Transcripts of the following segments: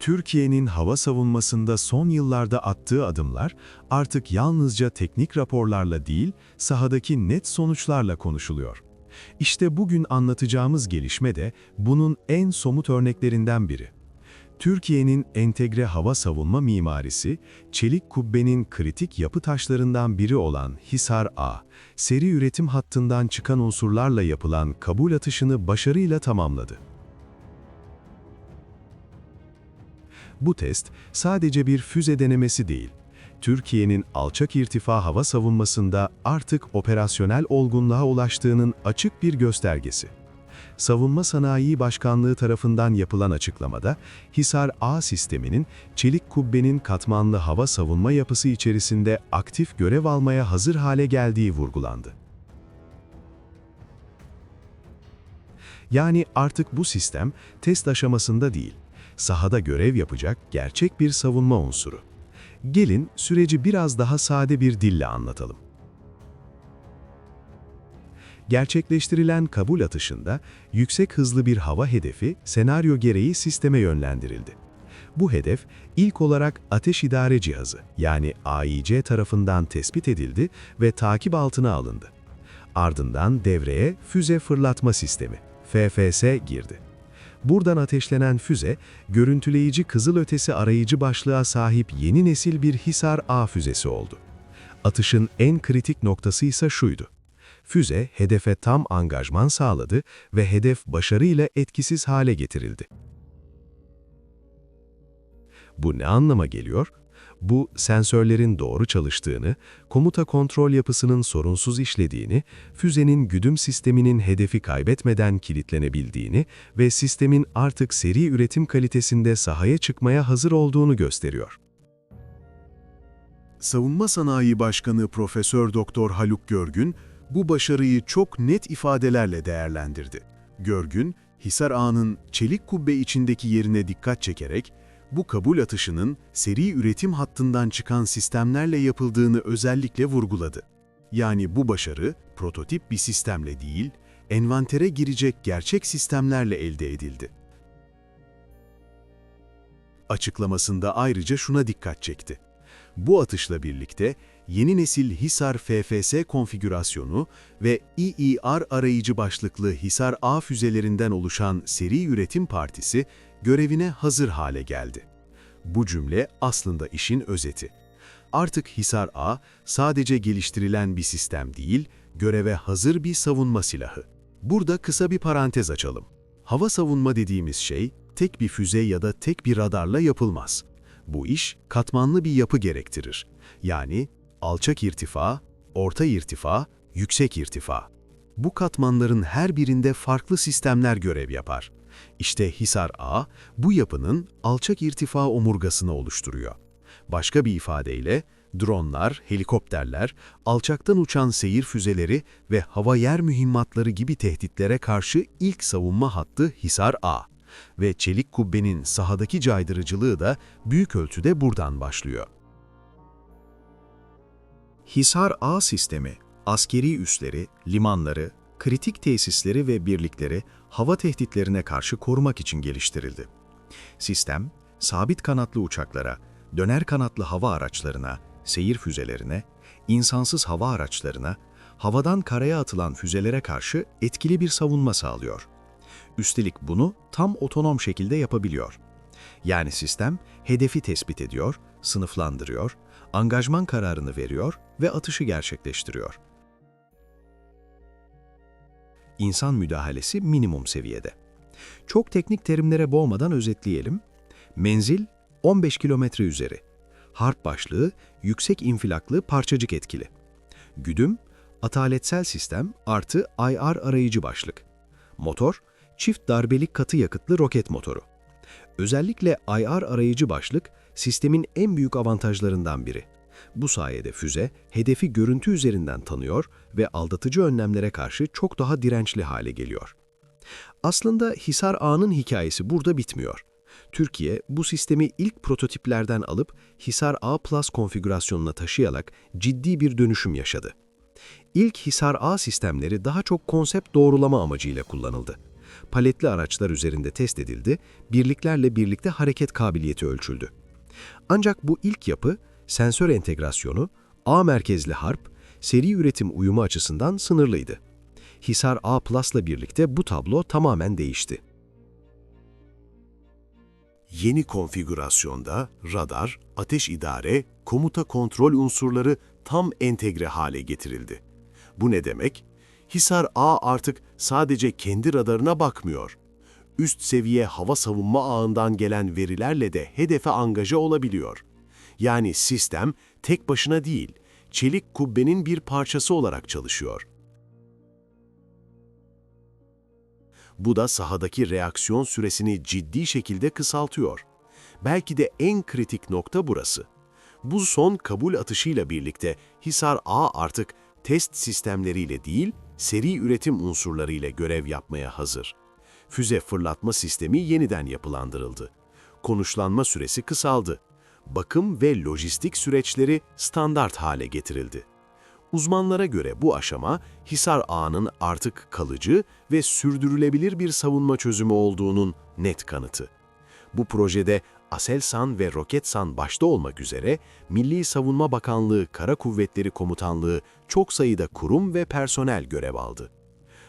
Türkiye'nin hava savunmasında son yıllarda attığı adımlar artık yalnızca teknik raporlarla değil, sahadaki net sonuçlarla konuşuluyor. İşte bugün anlatacağımız gelişme de bunun en somut örneklerinden biri. Türkiye'nin entegre hava savunma mimarisi, çelik kubbenin kritik yapı taşlarından biri olan Hisar A, seri üretim hattından çıkan unsurlarla yapılan kabul atışını başarıyla tamamladı. Bu test sadece bir füze denemesi değil, Türkiye'nin alçak irtifa hava savunmasında artık operasyonel olgunluğa ulaştığının açık bir göstergesi. Savunma Sanayi Başkanlığı tarafından yapılan açıklamada, Hisar A sisteminin çelik kubbenin katmanlı hava savunma yapısı içerisinde aktif görev almaya hazır hale geldiği vurgulandı. Yani artık bu sistem test aşamasında değil, sahada görev yapacak gerçek bir savunma unsuru. Gelin süreci biraz daha sade bir dille anlatalım. Gerçekleştirilen kabul atışında yüksek hızlı bir hava hedefi senaryo gereği sisteme yönlendirildi. Bu hedef ilk olarak ateş idare cihazı yani AIC tarafından tespit edildi ve takip altına alındı. Ardından devreye füze fırlatma sistemi FFS girdi. Buradan ateşlenen füze, görüntüleyici kızılötesi arayıcı başlığa sahip yeni nesil bir Hisar A füzesi oldu. Atışın en kritik noktası ise şuydu. Füze, hedefe tam angajman sağladı ve hedef başarıyla etkisiz hale getirildi. Bu ne anlama geliyor? Bu, sensörlerin doğru çalıştığını, komuta kontrol yapısının sorunsuz işlediğini, füzenin güdüm sisteminin hedefi kaybetmeden kilitlenebildiğini ve sistemin artık seri üretim kalitesinde sahaya çıkmaya hazır olduğunu gösteriyor. Savunma Sanayi Başkanı Profesör Doktor Haluk Görgün bu başarıyı çok net ifadelerle değerlendirdi. Görgün, Hisar Ağa'nın çelik kubbe içindeki yerine dikkat çekerek bu kabul atışının seri üretim hattından çıkan sistemlerle yapıldığını özellikle vurguladı. Yani bu başarı prototip bir sistemle değil, envantere girecek gerçek sistemlerle elde edildi. Açıklamasında ayrıca şuna dikkat çekti. Bu atışla birlikte yeni nesil Hisar FFS konfigürasyonu ve EER arayıcı başlıklı Hisar A füzelerinden oluşan seri üretim partisi görevine hazır hale geldi. Bu cümle aslında işin özeti. Artık Hisar A sadece geliştirilen bir sistem değil, göreve hazır bir savunma silahı. Burada kısa bir parantez açalım. Hava savunma dediğimiz şey tek bir füze ya da tek bir radarla yapılmaz. Bu iş katmanlı bir yapı gerektirir. Yani alçak irtifa, orta irtifa, yüksek irtifa. Bu katmanların her birinde farklı sistemler görev yapar. İşte Hisar A, bu yapının alçak irtifa omurgasını oluşturuyor. Başka bir ifadeyle, dronlar, helikopterler, alçaktan uçan seyir füzeleri ve hava yer mühimmatları gibi tehditlere karşı ilk savunma hattı Hisar A. Ve çelik kubbenin sahadaki caydırıcılığı da büyük ölçüde buradan başlıyor. Hisar A sistemi, askeri üsleri, limanları, kritik tesisleri ve birlikleri hava tehditlerine karşı korumak için geliştirildi. Sistem, sabit kanatlı uçaklara, döner kanatlı hava araçlarına, seyir füzelerine, insansız hava araçlarına, havadan karaya atılan füzelere karşı etkili bir savunma sağlıyor. Üstelik bunu tam otonom şekilde yapabiliyor. Yani sistem hedefi tespit ediyor, sınıflandırıyor, angajman kararını veriyor ve atışı gerçekleştiriyor. İnsan müdahalesi minimum seviyede. Çok teknik terimlere boğmadan özetleyelim. Menzil 15 kilometre üzeri. Harp başlığı yüksek infilaklı parçacık etkili. Güdüm ataletsel sistem artı IR arayıcı başlık. Motor çift darbelik katı yakıtlı roket motoru. Özellikle IR arayıcı başlık sistemin en büyük avantajlarından biri. Bu sayede füze hedefi görüntü üzerinden tanıyor ve aldatıcı önlemlere karşı çok daha dirençli hale geliyor. Aslında Hisar Ağa'nın hikayesi burada bitmiyor. Türkiye bu sistemi ilk prototiplerden alıp Hisar A Plus konfigürasyonuna taşıyarak ciddi bir dönüşüm yaşadı. İlk Hisar A sistemleri daha çok konsept doğrulama amacıyla kullanıldı. Paletli araçlar üzerinde test edildi, birliklerle birlikte hareket kabiliyeti ölçüldü. Ancak bu ilk yapı, sensör entegrasyonu, A merkezli harp, seri üretim uyumu açısından sınırlıydı. Hisar A Plus'la birlikte bu tablo tamamen değişti. Yeni konfigürasyonda radar, ateş idare, komuta kontrol unsurları tam entegre hale getirildi. Bu ne demek? Hisar A artık sadece kendi radarına bakmıyor. Üst seviye hava savunma ağından gelen verilerle de hedefe angaja olabiliyor. Yani sistem tek başına değil, çelik kubbenin bir parçası olarak çalışıyor. Bu da sahadaki reaksiyon süresini ciddi şekilde kısaltıyor. Belki de en kritik nokta burası. Bu son kabul atışıyla birlikte Hisar A artık test sistemleriyle değil, seri üretim unsurlarıyla görev yapmaya hazır. Füze fırlatma sistemi yeniden yapılandırıldı. Konuşlanma süresi kısaldı. Bakım ve lojistik süreçleri standart hale getirildi. Uzmanlara göre bu aşama Hisar Ağa'nın artık kalıcı ve sürdürülebilir bir savunma çözümü olduğunun net kanıtı. Bu projede Aselsan ve Roketsan başta olmak üzere Milli Savunma Bakanlığı Kara Kuvvetleri Komutanlığı çok sayıda kurum ve personel görev aldı.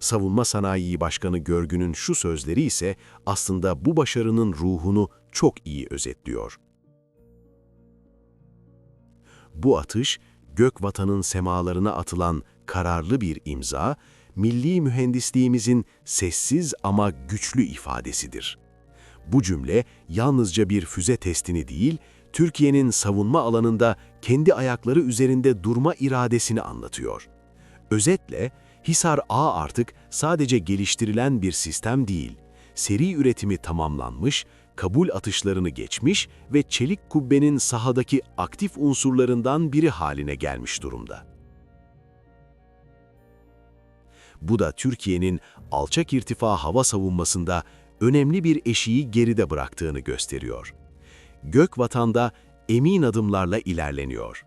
Savunma Sanayi Başkanı Görgün'ün şu sözleri ise aslında bu başarının ruhunu çok iyi özetliyor. Bu atış, gök vatanın semalarına atılan kararlı bir imza, milli mühendisliğimizin sessiz ama güçlü ifadesidir. Bu cümle yalnızca bir füze testini değil, Türkiye'nin savunma alanında kendi ayakları üzerinde durma iradesini anlatıyor. Özetle, Hisar A artık sadece geliştirilen bir sistem değil, seri üretimi tamamlanmış, kabul atışlarını geçmiş ve çelik kubbenin sahadaki aktif unsurlarından biri haline gelmiş durumda. Bu da Türkiye'nin alçak irtifa hava savunmasında önemli bir eşiği geride bıraktığını gösteriyor. Gök vatanda emin adımlarla ilerleniyor.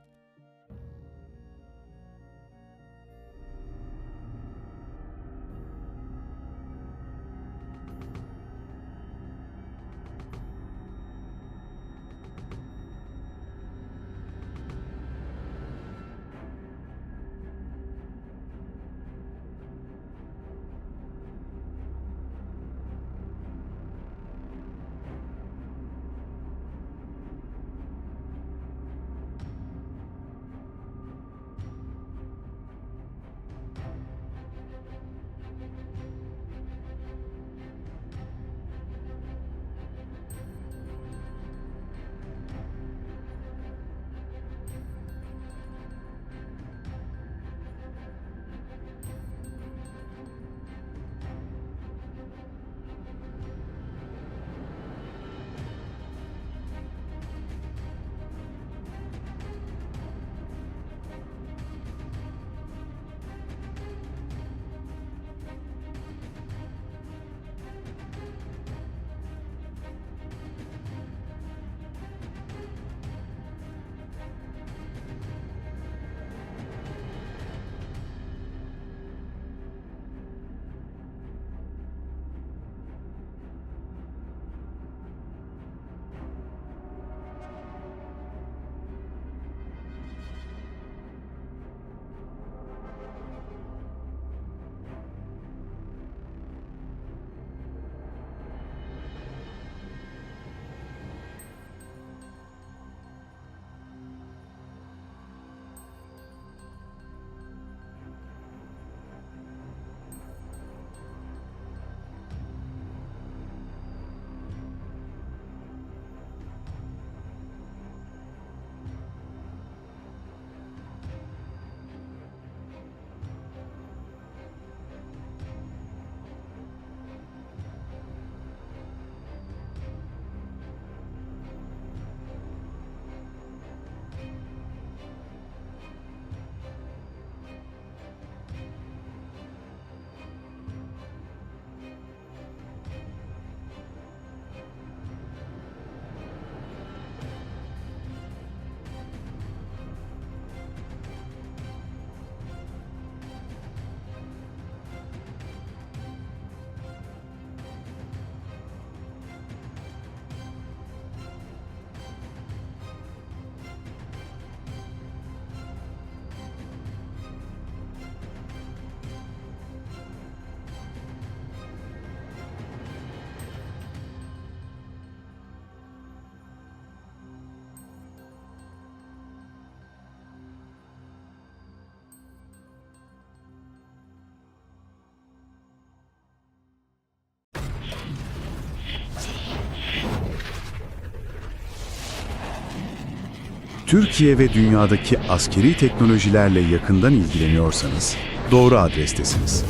Türkiye ve dünyadaki askeri teknolojilerle yakından ilgileniyorsanız doğru adrestesiniz.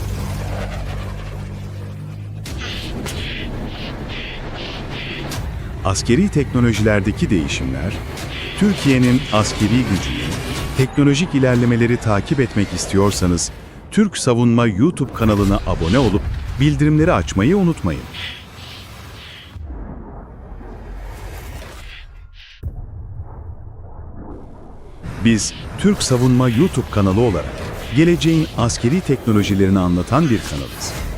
Askeri teknolojilerdeki değişimler, Türkiye'nin askeri gücünü, teknolojik ilerlemeleri takip etmek istiyorsanız, Türk Savunma YouTube kanalına abone olup bildirimleri açmayı unutmayın. Biz Türk Savunma YouTube kanalı olarak geleceğin askeri teknolojilerini anlatan bir kanalız.